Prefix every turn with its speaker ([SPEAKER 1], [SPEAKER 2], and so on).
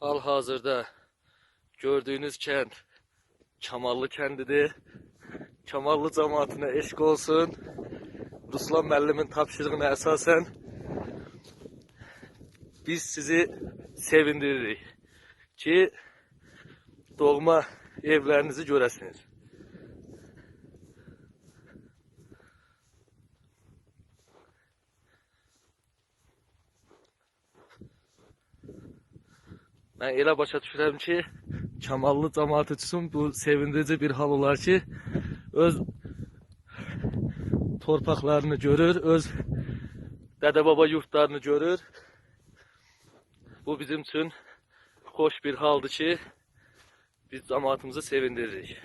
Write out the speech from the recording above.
[SPEAKER 1] Hal hazırda gördüğünüz kent Çamallı kendidir. Çamallı cemaatine eşk olsun. Ruslan müəllimin tapşırığına əsasən biz sizi sevindiririk ki doğma evlərinizi görəsiniz. Mən elə başa düşürəm ki, Kamallı cəmaət üçün bu sevindirici bir hal olar ki, öz torpaqlarını görür, öz dədə-baba yurtlarını görür. Bu bizim üçün xoş bir haldır ki, biz cəmaatımızı sevindiririk.